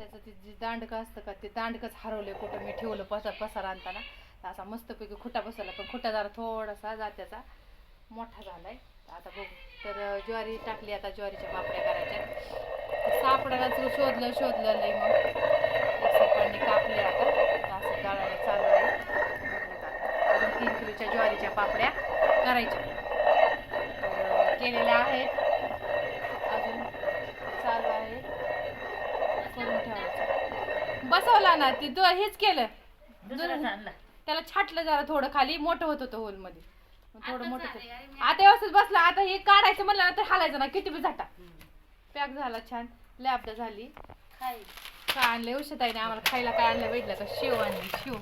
त्याचं ते जे दांडकं असतं का ते दांडकंच हरवलं कुठं. मी ठेवलं पसा पसार आणताना. तर असा मस्तपैकी खुटा बसवला. पण खुटा जरा थोडासा जात्याचा मोठा झालाय. आहे आता बघू. तर ज्वारी टाकली आता ज्वारीच्या पापड्या करायच्या. सापडायला शोधलं शोधलं नाही मग. सरपंनी कापले आता. असं गाळायला चालू आहे. अजून तीन किलोच्या ज्वारीच्या पापड्या करायच्या. केलेल्या आहेत अजून चालू आहे करून ना ती तो हेच केलं. दुसराच आणला त्याला छाटलं जरा थोडं खाली मोठं होत होतं होलमध्ये मग थोडं आता मोठं आता व्यवस्थित बसला. आता हे काढायचं म्हणलं ना तर हालायचं ना किती बी झाटा. पॅक झाला छान. लॅबदा झाली. खाई. काय आणलं औषध आहे ना आम्हाला खायला काय आणलं भेटलं का शेव आणली शेव.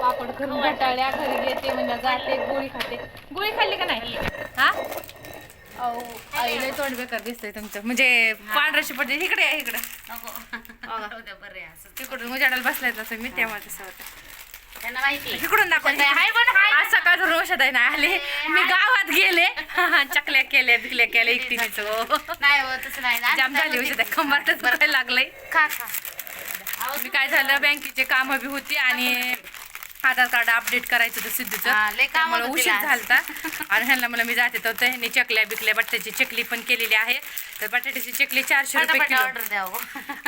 पापड करून घटाळ्या घरी घेते म्हणजे जाते गोळी खाते. गोळी खाल्ली का नाही? हा? अहो आई लय तोंड बेकार दिसतंय तुमचं. म्हणजे पांढऱ्या शिपट इकडे आहे इकडे. नको. तिकडून उजाडायला बसलाय तसं मी तेव्हा तसं होतं. त्यांना माहिती इकडून दाखव सगळे हाय पण हाय. आज सकाळचं औषध आहे ना आले. मी गावात गेले. चकल्या केल्या बिकल्या केल्या एकटीनेच हो. नाही हो तसं नाही. जाम झाली आहे. खंबारच लागलंय. खा खा. अहो, मी काय झालं बँकेचे काम बी होती आणि आधार कार्ड अपडेट करायचं होतं सिद्धूचं. उशीर. झालता. आणि ह्यांना मला मी जाते तर ह्यांनी चकल्या बिकल्या बटाट्याची चकली पण केलेली आहे. तर बटाट्याची चकली चारशे रुपये किलो.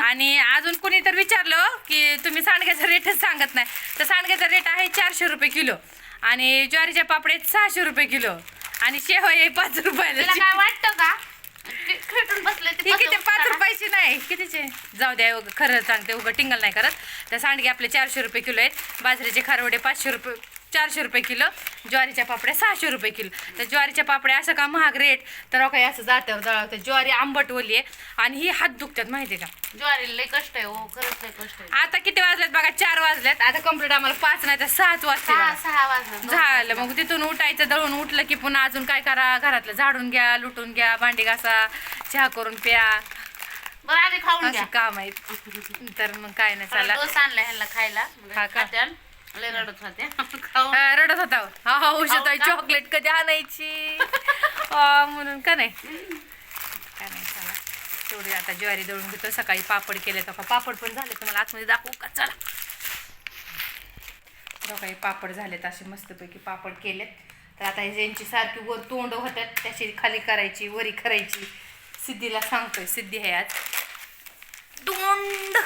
आणि अजून कोणी तर विचारलं की तुम्ही सांडग्याचा रेटच सांगत नाही. तर सांडग्याचा रेट आहे चारशे रुपये किलो. आणि ज्वारीच्या पापड्यात सहाशे रुपये किलो. आणि शेवया आहे पाच रुपयाला. काय वाटतं का? खेटून बसले किती पाच. रुपयाची नाही कितीचे? जाऊ द्या खरं सांगते उगं टिंगल नाही करत. त्या सांडगे आपले चारशे रुपये किलो आहेत. बाजरीचे खारवडे पाचशे रुपये चारशे रुपये किलो ज्वारीच्या पापड्या सहाशे रुपये किलो. तर ज्वारीच्या पापड्या असं का महाग रेट तर काही असं जात्यावर दळावतं ज्वारी आंबट ओली आहे आणि ही हात दुखतात माहिती आहे का? ज्वारीला लय कष्ट आहे हो खरंच लय कष्ट आहे. आता किती वाजलेत बघा? चार वाजलेत. आता कंप्लीट आम्हाला पाच नाही तर सहाच वाजते सहा बघा. सहा वाजले झालं. मग तिथून उठायचं दळून उठलं की पुन्हा अजून काय करा? घरातलं झाडून घ्या लुटून घ्या भांडी घासा चहा करून प्या. बरं आधी खाऊन घ्या. काम आहेत. तर मग काय नाही चला. डोसा आणला खायला. का? खात्यान. रडत होते हा, रडत होता. हा हा खाऊ का? चॉकलेट कधी आणायची? हा, म्हणून का नाही? नाही चला. तेवढी आता ज्वारी दळून घेतो. सकाळी पापड केले तर पापड पण झाले तुम्हाला आतमध्ये दाखवू का? चला. सकाळी पापड झालेत असे मस्तपैकी पापड केलेत. तर आता हे ज्यांची सारखी वर तोंड होतात त्याची खाली करायची वरी करायची. सिद्धीला सांगतोय सिद्धी आहे आज. तोंड.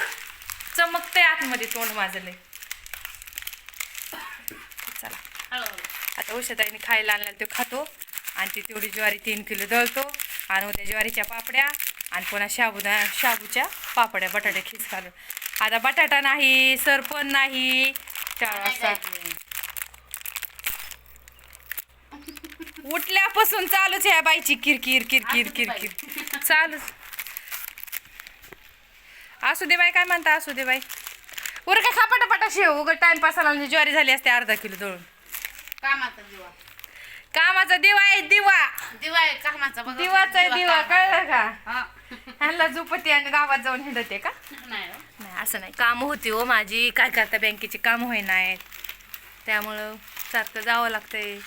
चमकतंय आतमध्ये तोंड माझं लय चला हळूहळू. आता औषधाने खायला आणलेलं ते खातो. आणि ती तेवढी ज्वारी तीन किलो दळतो. आणि उद्या ज्वारीच्या पापड्या आणि पुन्हा शाबुदा शाबूच्या पापड्या बटाटे खीस घालून. आता बटाटा नाही सरपण नाही. चार वाजता. उठल्यापासून चालूच आहे या बाईची किरकिर किरकिर. किरकिर. चालूच. असू दे बाई काय म्हणता असू दे बाई. वर काय खा पटापटा शेव. उगं टाइमपास आला म्हणजे ज्वारी झाली असते अर्धा किलो दळून. कामाचा दिवा कामाचा दिवा आहे दिवा दिवा आहे कामाचा बघा. दिवाचा आहे दिवा. कळलं का हा. ह्यांना झोपती आणि गावात जाऊन हिंडते का नाही हो. नाही असं नाही काम होती हो माझी काय करता बँकेची काम होई नाहीत त्यामुळं सारखं जावं लागतंय